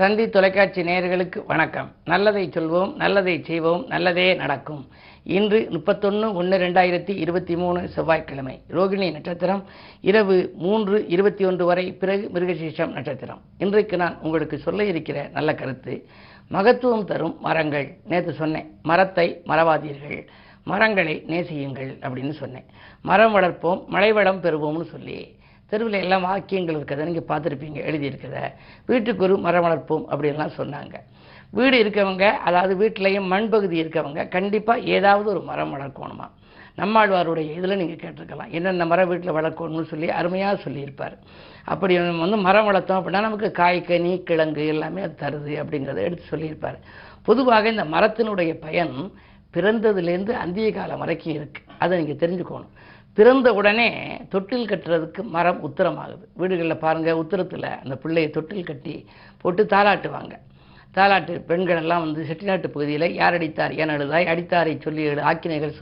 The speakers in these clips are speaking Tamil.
தந்தி தொலைக்காட்சி நேயர்களுக்கு வணக்கம். நல்லதை சொல்வோம் நல்லதை செய்வோம் நல்லதே நடக்கும். இன்று முப்பத்தொன்று ஒன்று ரெண்டாயிரத்தி இருபத்தி மூணு செவ்வாய்க்கிழமை. ரோகிணி நட்சத்திரம் இரவு மூன்று இருபத்தி ஒன்று வரை பிறகு மிருகசீஷம் நட்சத்திரம். இன்றைக்கு நான் உங்களுக்கு சொல்ல இருக்கிற நல்ல கருத்து மகத்துவம் தரும் மரங்கள். நேற்று சொன்னேன் மரத்தை மறவாதீர்கள். மரங்களை நேசியுங்கள் அப்படின்னு சொன்னேன். மரம் வளர்ப்போம் மழை வளம் பெறுவோம்னு சொல்லி தெருவில் எல்லாம் வாக்கியங்கள் இருக்கிறத நீங்கள் பார்த்துருப்பீங்க எழுதியிருக்கிறத. வீட்டுக்கு ஒரு மரம் வளர்ப்போம் அப்படின்லாம் சொன்னாங்க. வீடு இருக்கவங்க அதாவது வீட்டிலையும் மண் பகுதி இருக்கவங்க கண்டிப்பாக ஏதாவது ஒரு மரம் வளர்க்கணுமா? நம்மாழ்வாருடைய இதில் நீங்கள் கேட்டிருக்கலாம். என்னென்ன மரம் வீட்டில் வளர்க்கணும்னு சொல்லி அருமையாக சொல்லியிருப்பார். அப்படி வந்து மரம் வளர்த்தோம் அப்படின்னா நமக்கு காய் கனி கிழங்கு எல்லாமே அது தருது அப்படிங்கிறத எடுத்து சொல்லியிருப்பார். பொதுவாக இந்த மரத்தினுடைய பயன் பிறந்ததுலேருந்து அந்திய காலம் வரைக்கும் இருக்குது அதை நீங்கள் தெரிஞ்சுக்கணும். திறந்த உடனே தொட்டில் கட்டுறதுக்கு மரம் உத்தரமாகுது. வீடுகளில் பாருங்கள் உத்தரத்தில் அந்த பிள்ளையை தொட்டில் கட்டி போட்டு தாளாட்டுவாங்க தாலாட்டு பெண்கள் எல்லாம் வந்து செட்டிநாட்டு பகுதியில் யார் அடித்தார் ஏன் அழுதாய்? அடித்தாரை சொல்லி எழு ஆக்கினைகள்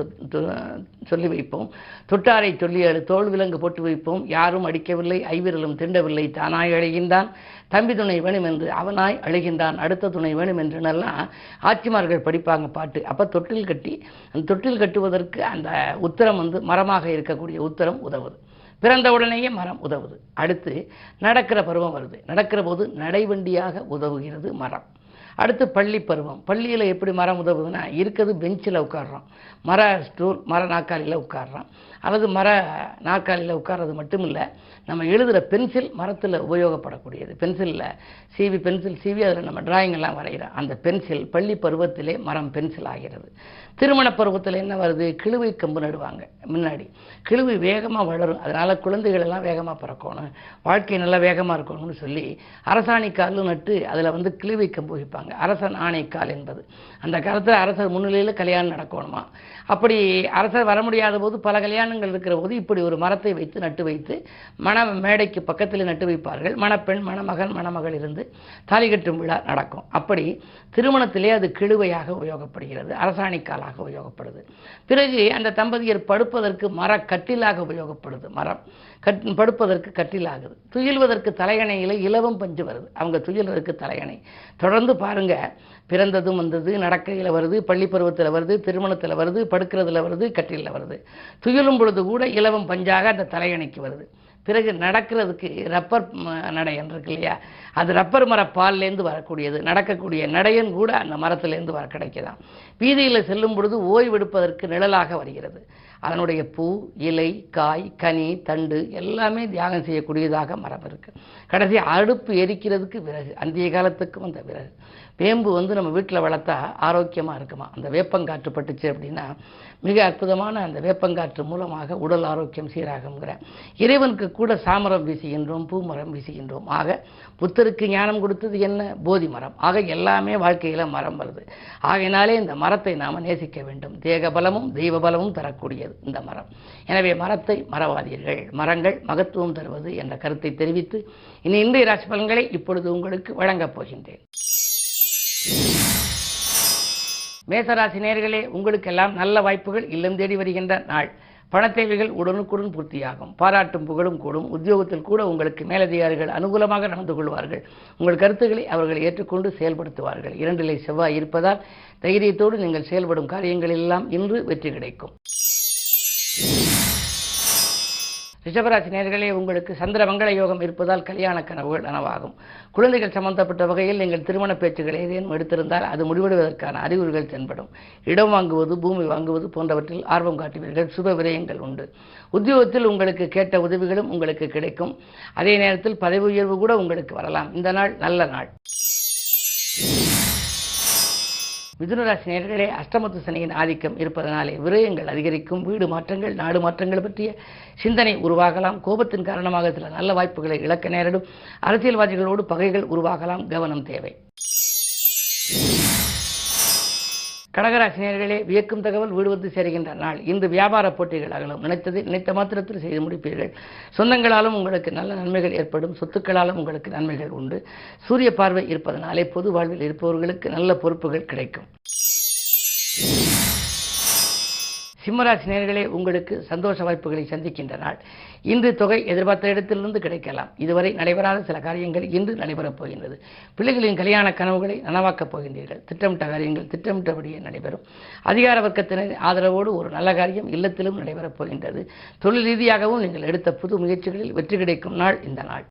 சொல்லி வைப்போம். தொட்டாரை சொல்லி எழு தோல் விலங்கு போட்டு வைப்போம். யாரும் அடிக்கவில்லை ஐவிரலும் திண்டவில்லை. தானாய் அழுகின்றான். தம்பி துணை வேணும் என்று அவனாய் அழுகின்றான். அடுத்த துணை வேணும் என்றுனெல்லாம் ஆட்சிமார்கள் படிப்பாங்க பாட்டு. அப்போ தொட்டில் கட்டி அந்த தொட்டில் கட்டுவதற்கு அந்த உத்தரம் வந்து மரமாக இருக்கக்கூடிய உத்தரம் உதவுது. பிறந்த உடனேயே மரம் உதவுது. அடுத்து நடக்கிற பருவம் வருது. நடக்கிற போது நடைவண்டியாக உதவுகிறது மரம். அடுத்து பள்ளி பருவம். பள்ளியில் எப்படி மரம் உதவுதுன்னா இருக்கிறது பெஞ்சில் உட்காடுறோம் மர ஸ்டூல் மர நாற்காலியில் உட்காடுறோம் அல்லது மர நாற்காலியில் உட்கார்றது மட்டும் இல்லை நம்ம எழுதுகிற பென்சில் மரத்தில் உபயோகப்படக்கூடியது. பென்சிலில் சீவி பென்சில் சீவி அதில் நம்ம டிராயிங் எல்லாம் வரைகிறோம் அந்த பென்சில் பள்ளி பருவத்திலே மரம் பென்சில் ஆகிறது. திருமண பருவத்தில் என்ன வருது? கிழுவை கம்பு நடுவாங்க முன்னாடி. கிழுவை வேகமாக வளரும். அதனால் குழந்தைகள் எல்லாம் வேகமாக பிறக்கணும். வாழ்க்கை நல்லா வேகமாக இருக்கணும்னு சொல்லி அரசாணி கால் நட்டு அதில் வந்து கிழுவை கம்பு வைப்பாங்க. சொல்லுவாங்க. அரசன் ஆணைக்கால் என்பது. அந்த காலத்தில் அரசர் முன்னிலையில் கல்யாணம் நடக்கணுமா? அப்படி அரசர் வர முடியாத போது பல கல்யாணங்கள் இருக்கிற போது இப்படி ஒரு மரத்தை வைத்து நட்டு வைத்து மண மேடைக்கு பக்கத்தில் நட்டு வைப்பார்கள். மணப்பெண் மணமகன் மணமகள் இருந்து தாலி கட்டும் விழா நடக்கும். அப்படி திருமணத்திலே அது கிழுவையாக உபயோகப்படுகிறது. அரசாணிக்காலாக உபயோகப்படுது. பிறகு அந்த தம்பதியர் படுப்பதற்கு மர கட்டிலாக உபயோகப்படுது. மரம் கட் படுப்பதற்கு கட்டிலாகுது. துயில்வதற்கு தலையணையில் இலவம் பஞ்சு வருது. அவங்க துயில்வதற்கு தலையணை. தொடர்ந்து பாருங்க. பிறந்ததும் வந்தது நடக்கையில் வருது பள்ளி பருவத்தில் வருது திருமணத்தில் வருது படுக்கிறதுல வருது கட்டிலில் வருது. துயிலும் பொழுது கூட இலவம் பஞ்சாக அந்த தலையணைக்கு வருது. பிறகு நடக்கிறதுக்கு ரப்பர் நடையன் இருக்கு இல்லையா? அது ரப்பர் மர பால்லேருந்து வரக்கூடியது. நடக்கக்கூடிய நடையன் கூட அந்த மரத்துலேருந்து வர கிடைக்குதான். வீதியில் செல்லும் பொழுது ஓய்வெடுப்பதற்கு நிழலாக வருகிறது. அதனுடைய பூ இலை காய் கனி தண்டு எல்லாமே தியாகம் செய்யக்கூடியதாக மரம் இருக்குது கடைசி அடுப்பு எரிக்கிறதுக்கு விறகு. அந்திய காலத்துக்கும் அந்த விறகு. வேம்பு வந்து நம்ம வீட்டில் வளர்த்தா ஆரோக்கியமாக இருக்குமா? அந்த வேப்பங்காற்று பட்டுச்சு அப்படின்னா மிக அற்புதமான அந்த வேப்பங்காற்று மூலமாக உடல் ஆரோக்கியம் சீராகுங்கிற. இறைவனுக்கு கூட சாமரம் வீசுகின்றோம் பூமரம் வீசுகின்றோம். ஆக புத்தருக்கு ஞானம் கொடுத்தது என்ன? போதி மரம். ஆக எல்லாமே வாழ்க்கையில் மரம் வருது. ஆகையினாலே இந்த மரத்தை நாம் நேசிக்க வேண்டும். தேக பலமும் தெய்வ பலமும் தரக்கூடியது இந்த மரம். எனவே மரத்தை மறவாதீர்கள் மரங்கள் மகத்துவம் தருவது என்ற கருத்தை தெரிவித்து இனி இன்றைய ராசி பலன்களை இப்பொழுது உங்களுக்கு வழங்கப் போகின்றேன். மேசராசி நேர்களே உங்களுக்கெல்லாம் நல்ல வாய்ப்புகள் இல்லம் தேடி வருகின்ற நாள். பணத்தேவைகள் உடனுக்குடன் பூர்த்தியாகும். பாராட்டும் புகழும் கூடும். உத்தியோகத்தில் கூட உங்களுக்கு மேலதிகாரிகள் அனுகூலமாக நடந்து கொள்வார்கள். உங்கள் கருத்துக்களை அவர்கள் ஏற்றுக்கொண்டு செயல்படுத்துவார்கள். இரண்டிலே செவ்வாய் இருப்பதால் தைரியத்தோடு நீங்கள் செயல்படும் காரியங்கள் எல்லாம் இன்று வெற்றி கிடைக்கும். ரிஷபராசி நேர்களே உங்களுக்கு சந்திர மங்கள யோகம் இருப்பதால் கல்யாண கனவுகள் நனவாகும். குழந்தைகள் சம்பந்தப்பட்ட வகையில் நீங்கள் திருமண பேச்சுகள் ஏதேனும் எடுத்திருந்தால் அது முடிவெடுவதற்கான அறிகுறிகள் தென்படும். இடம் வாங்குவது பூமி வாங்குவது போன்றவற்றில் ஆர்வம் காட்டுவீர்கள். சுப விரயங்கள் உண்டு. உத்தியோகத்தில் உங்களுக்கு கேட்ட உதவிகளும் உங்களுக்கு கிடைக்கும். அதே நேரத்தில் பதவி உயர்வு கூட உங்களுக்கு வரலாம். இந்த நாள் நல்ல நாள். மிதுனராசி நேர்களே அஷ்டமத்து சனியின் ஆதிக்கம் இருப்பதனாலே விரயங்கள் அதிகரிக்கும் வீடு மாற்றங்கள் நாடு மாற்றங்கள் பற்றிய சிந்தனை உருவாகலாம். கோபத்தின் காரணமாக சில நல்ல வாய்ப்புகளை இழக்க நேரிடும். அரசியல்வாதிகளோடு பகைகள் உருவாகலாம். கவனம் தேவை. கடகராசினியர்களே வியக்கும் தகவல் வீடு வந்து சேருகின்ற நாள். இன்று வியாபார போட்டிகள் அகலும். நினைத்தது நினைத்த மாத்திரத்தில் செய்து முடிப்பீர்கள். சொந்தங்களாலும் உங்களுக்கு நல்ல நன்மைகள் ஏற்படும். சொத்துக்களாலும் உங்களுக்கு நன்மைகள் உண்டு. சூரிய பார்வை இருப்பதனாலே பொது வாழ்வில் இருப்பவர்களுக்கு நல்ல பொறுப்புகள் கிடைக்கும். சிம்மராசி நேர்களே உங்களுக்கு சந்தோஷ வாய்ப்புகளை சந்திக்கின்ற நாள். இன்று தொகை எதிர்பார்த்த இடத்திலிருந்து கிடைக்கலாம். இதுவரை நடைபெறாத சில காரியங்கள் இன்று நடைபெறப் போகின்றது. பிள்ளைகளின் கல்யாண கனவுகளை நனவாக்கப் போகின்றீர்கள். திட்டமிட்ட காரியங்கள் திட்டமிட்டபடியே நடைபெறும். அதிகார வர்க்கத்தினர் ஆதரவோடு ஒரு நல்ல காரியம் இல்லத்திலும் நடைபெறப் போகின்றது. தொழில் ரீதியாகவும் நீங்கள் எடுத்த புது முயற்சிகளில் வெற்றி கிடைக்கும் நாள் இந்த நாள்.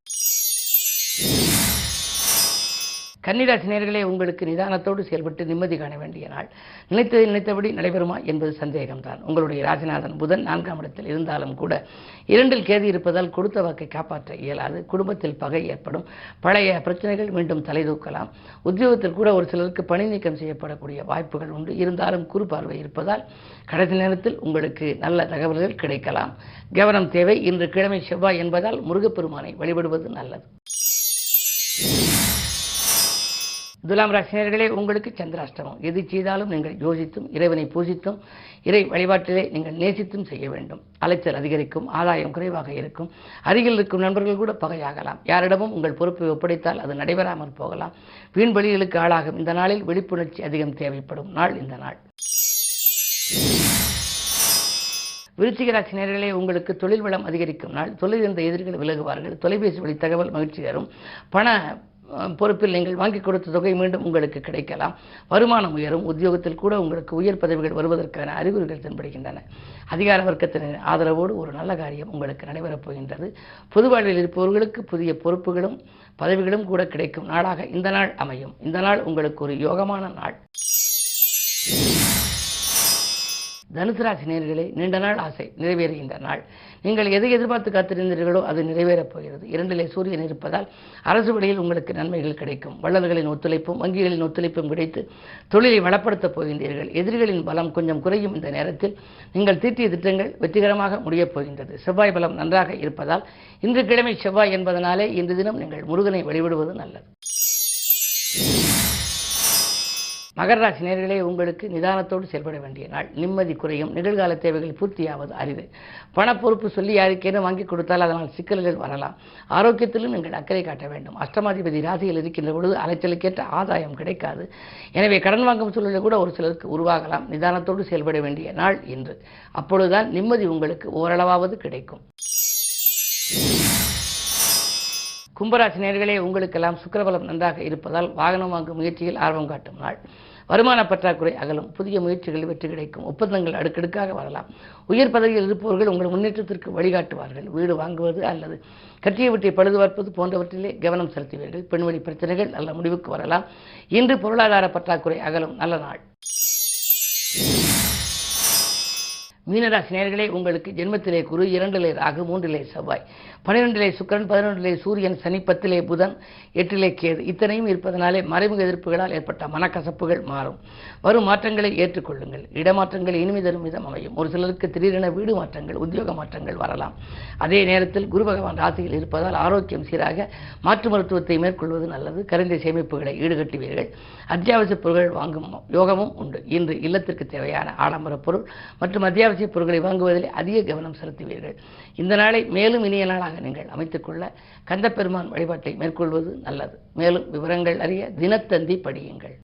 கன்னிராசி நேர்களே உங்களுக்கு நிதானத்தோடு செயல்பட்டு நிம்மதி காண வேண்டிய நாள். நினைத்ததை நினைத்தபடி நடைபெறுமா என்பது சந்தேகம்தான். உங்களுடைய ராசிநாதன் புதன் நான்காம் இடத்தில் இருந்தாலும் கூட இரண்டில் கேதி இருப்பதால் கொடுத்த வாக்கை காப்பாற்ற இயலாது. குடும்பத்தில் பகை ஏற்படும். பழைய பிரச்சனைகள் மீண்டும் தலைதூக்கலாம் உத்தியோகத்தில் கூட ஒரு சிலருக்கு பணி நீக்கம் செய்யப்படக்கூடிய வாய்ப்புகள் உண்டு. இருந்தாலும் குறு பார்வை இருப்பதால் கடைசி நேரத்தில் உங்களுக்கு நல்ல தகவல்கள் கிடைக்கலாம். கவனம் தேவை. இன்று கிழமை செவ்வாய் என்பதால் முருகப்பெருமானை வழிபடுவது நல்லது. துலாம் ராசினியர்களே உங்களுக்கு சந்திராஷ்டமம். எது செய்தாலும் நீங்கள் யோசித்தும் இறைவனை பூஜித்தும் இறை வழிபாட்டிலே நீங்கள் நேசித்தும் செய்ய வேண்டும். அலைச்சல் அதிகரிக்கும் ஆதாயம் குறைவாக இருக்கும். அருகில் இருக்கும் நண்பர்கள் கூட பகையாகலாம். யாரிடமும் உங்கள் பொறுப்பை ஒப்படைத்தால் அது நடைபெறாமல் போகலாம். வீண் வழிகளுக்கு ஆளாகும். இந்த நாளில் விழிப்புணர்ச்சி அதிகம் தேவைப்படும். நாள் இந்த நாள். விருச்சிக ராசி நேர்களே உங்களுக்கு தொழில் வளம் அதிகரிக்கும். நாள் தொழில் இருந்த எதிரிகள் விலகுவார்கள். தொலைபேசி வழி தகவல் மகிழ்ச்சி தரும். பண பொறுப்பில் நீங்கள் வாங்கி கொடுத்த தொகை மீண்டும் உங்களுக்கு கிடைக்கலாம். வருமானம் உயரும். உத்தியோகத்தில் கூட உங்களுக்கு உயர் பதவிகள் வருவதற்கான அறிகுறிகள் தென்படுகின்றன. அதிகார வர்க்கத்தினர் ஆதரவோடு ஒரு நல்ல காரியம் உங்களுக்கு நடைபெறப் போகின்றது. பொது வாழ்வில் இருப்பவர்களுக்கு புதிய பொறுப்புகளும் பதவிகளும் கூட கிடைக்கும் நாளாக இந்த நாள் அமையும். இந்த நாள் உங்களுக்கு ஒரு யோகமான நாள். தனுசு ராசி நேர்களே நீண்ட நாள் ஆசை நிறைவேறுகின்ற நாள். நீங்கள் எதை எதிர்பார்த்து காத்திருந்தீர்களோ அது நிறைவேறப் போகிறது. இரண்டிலே சூரியன் இருப்பதால் அரசு வழியில் உங்களுக்கு நன்மைகள் கிடைக்கும். வள்ளல்களின் ஒத்துழைப்பும் வங்கிகளின் ஒத்துழைப்பும் கிடைத்து தொழிலை வளப்படுத்தப் போகின்றீர்கள். எதிரிகளின் பலம் கொஞ்சம் குறையும் இந்த நேரத்தில் நீங்கள் தீட்டிய திட்டங்கள் வெற்றிகரமாக முடியப் போகின்றது. செவ்வாய் பலம் நன்றாக இருப்பதால் இன்று கிழமை செவ்வாய் என்பதனாலே இன்று தினம் நீங்கள் முருகனை வழிபடுவது நல்லது. மகர ராசி நேர்களே உங்களுக்கு நிதானத்தோடு செயல்பட வேண்டிய நாள். நிம்மதி குறையும். நிகழ்கால தேவைகள் பூர்த்தியாவது அரிது. பண பொறுப்பு சொல்லி யாருக்கேனும் வாங்கி கொடுத்தால் அதனால் சிக்கல்கள் வரலாம். ஆரோக்கியத்திலும் நீங்கள் அக்கறை காட்ட வேண்டும். அஷ்டமாதிபதி ராசியில் இருக்கின்ற பொழுது அலைச்சலுக்கேற்ற ஆதாயம் கிடைக்காது. எனவே கடன் வாங்கும் சூழலில் கூட ஒரு சிலருக்கு உருவாகலாம். நிதானத்தோடு செயல்பட வேண்டிய நாள் இன்று. அப்பொழுதுதான் நிம்மதி உங்களுக்கு ஓரளவாவது கிடைக்கும். கும்பராசி நேர்களே உங்களுக்கெல்லாம் சுக்கரபலம் நன்றாக இருப்பதால் வாகனம் வாங்கும் முயற்சியில் ஆர்வம் காட்டும் நாள். வருமான பற்றாக்குறை அகலும். புதிய முயற்சிகளில் வெற்றி கிடைக்கும். ஒப்பந்தங்கள் அடுக்கடுக்காக வரலாம். உயர் பதவியில் இருப்பவர்கள் உங்கள் முன்னேற்றத்திற்கு வழிகாட்டுவார்கள். வீடு வாங்குவது அல்லது கட்டிய வீட்டை பழுது பார்ப்பது போன்றவற்றிலே கவனம் செலுத்துவீர்கள். பெண்வெளி பிரச்சனைகள் நல்ல முடிவுக்கு வரலாம். இன்று பொருளாதார பற்றாக்குறை அகலும். நல்ல நாள். மீனராசி நேர்களே உங்களுக்கு ஜென்மத்திலே குரு இரண்டிலே ராகு மூன்றிலே செவ்வாய். பன்னிரெண்டிலே சுக்கரன் பதினொன்றிலே சூரியன் சனி பத்திலே புதன் எட்டிலே கேது. இத்தனையும் இருப்பதனாலே மறைமுக எதிர்ப்புகளால் ஏற்பட்ட மனக்கசப்புகள் மாறும். வரும் மாற்றங்களை ஏற்றுக்கொள்ளுங்கள். இடமாற்றங்கள் இனிமை தரும் விதம் அமையும். ஒரு சிலருக்கு திடீரென வீடு மாற்றங்கள் உத்தியோக மாற்றங்கள் வரலாம். அதே நேரத்தில் குரு பகவான் ராசியில் இருப்பதால் ஆரோக்கியம் சீராக மாற்று மருத்துவத்தை மேற்கொள்வது நல்லது. கருந்தை சேமிப்புகளை ஈடுகட்டுவீர்கள். அத்தியாவசிய பொருட்கள் வாங்கும் யோகமும் உண்டு. இன்று இல்லத்திற்கு தேவையான ஆடம்பர பொருள் மற்றும் அத்தியாவசிய பொருட்களை வாங்குவதில் அதிக கவனம் செலுத்துவீர்கள். இந்த நாளை மேலும் இனிய நாளாக நீங்கள் அமைத்துக்கொள்ள கந்தப்பெருமான் வழிபாட்டை மேற்கொள்வது நல்லது. மேலும் விவரங்கள் அறிய தினத்தந்தி படியுங்கள்.